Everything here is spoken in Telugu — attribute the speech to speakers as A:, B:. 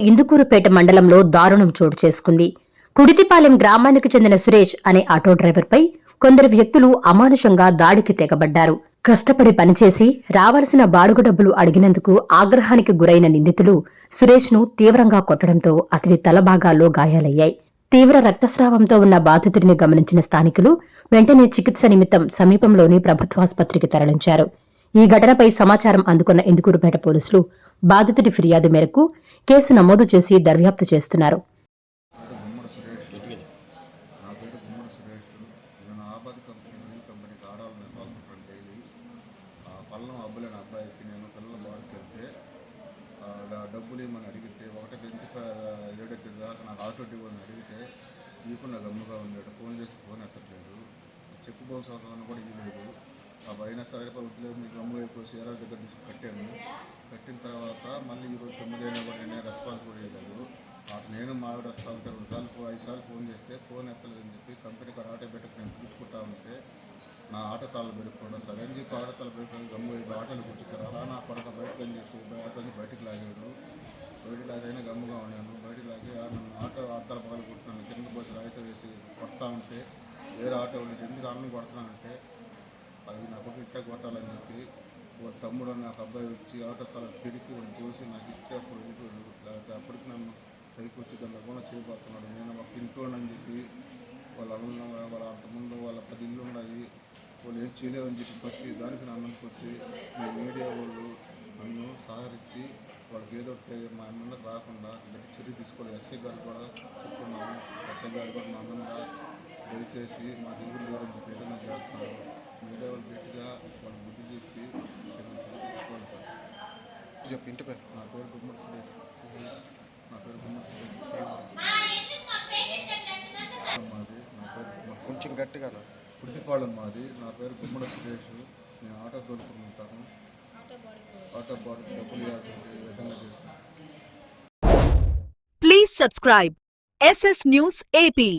A: ఇందుకూరుపేట మండలంలో దారుణం చోటు చేసుకుంది. కుడితిపాలెం గ్రామానికి చెందిన సురేష్ అనే ఆటో డ్రైవర్పై కొందరు వ్యక్తులు అమానుషంగా దాడికి తెగబడ్డారు. కష్టపడి పనిచేసి రావాల్సిన బాడుగు డబ్బులు అడిగినందుకు ఆగ్రహానికి గురైన నిందితులు సురేష్ను తీవ్రంగా కొట్టడంతో అతడి తలభాగాల్లో గాయాలయ్యాయి. తీవ్ర రక్తస్రావంతో ఉన్న బాధితుడిని గమనించిన స్థానికులు వెంటనే చికిత్స నిమిత్తం సమీపంలోని ప్రభుత్వాసుపత్రికి తరలించారు. ఈ ఘటనపై సమాచారం అందుకున్న ఇందుకూరుపేట పోలీసులు బాధితుడి ఫిర్యాదు మేరకు కేసు నమోదు చేసి దర్యాప్తు చేస్తున్నారు
B: డబ్బులు అడిగితే ఒకటి దాకా నాకు ఆటో అడిగితే గమ్ముగా ఉండేట ఫోన్ చేసి ఫోన్ ఎత్తట్లేదు చెక్ బౌన్స్ అవుతుందని కూడా ఇవ్వలేదు ఆ అయినా సరే వద్దులేదు మీకు గమ్ముగా అయిపోయి సీఆర్ దగ్గర తీసుకు కట్టాను. కట్టిన తర్వాత మళ్ళీ ఈరోజు తొమ్మిది అయినా కూడా నేను రెస్పాన్స్ కూడా ఇవ్వలేదు అటు నేను మా ఆవిడ వస్తా ఉంటే రెండుసార్లు ఐదు సార్లు ఫోన్ చేస్తే ఫోన్ ఎత్తలేదని చెప్పి కంపెనీ కాడ ఆటో పెట్టుకు నేను పిలుచుకుంటా ఉంటే నా ఆటో తాళ్ళు పెట్టుకోవడం సరే. అని చెప్పి ఆటో తాళ్ళు పెట్టుకుని గమ్ము ఆటోలు కూర్చుంటారు. అలా నా కొడక బయటకు అని చెప్పి ఆటో బయటకు లాగాడు. బయటకు లాగైనా గమ్ముగా ఉన్నాను. బయటకు లాగి నన్ను ఆటో అద్దాలు పగలు కొడుతున్నాను కింద బస్సు రాయితో వేసి కొడతా ఉంటే వేరే ఆటో వాళ్ళు ఎందుకు అన్నం కొడుతున్నానంటే అది నా కొడుకు ఇట్టే కొట్టాలని చెప్పి ఒక తమ్ముడు అని నాకు అబ్బాయి వచ్చి ఆటో తల పిడికి వాడిని చూసి నాకు ఇస్తే అప్పుడు వెళ్ళిపోయాడు లేకపోతే అప్పటికి నన్ను పైకి వచ్చి దాన్ని కూడా చేయబోతున్నాడు. నేను ఒక ఇంట్లో అని చెప్పి వాళ్ళ అన్న వాళ్ళ అంతకుముందు వాళ్ళ పది ఇల్లు ఉన్నాయి వాళ్ళు ఏం చేయలేవని చెప్పి ప్రతి దానికి నా అన్నందుకు వచ్చి మీ మీడియా వాళ్ళు నన్ను సహకరించి వాళ్ళకి ఏదో మా అన్నకు రాకుండా గట్టి చర్య తీసుకోవాలి. ఎస్ఐ గారు కూడా చెప్పుకున్నాము ఎస్ఐ గారు కూడా మా అన్న దయచేసి మా దేవుడు దూరం ఏదైనా చేస్తున్నారు మీడియా వాళ్ళు గట్టిగా వాళ్ళు చేసి చర్యలు సార్
C: చెప్పు ఇంటి పేరు
B: నా పేరు గుమ్మడి సురేష్ నా పేరు గుమ్మడి సురేష్ మాది నా పేరు
C: కొంచెం గట్టిగా
B: కుడితిపాళెం మాది నా పేరు గుమ్మడి సురేష్ నేను ఆటో తోలుకుంటాను ఆటో బాడీ డబ్బులు ఈ విధంగా చేశాను
D: please subscribe SS news AP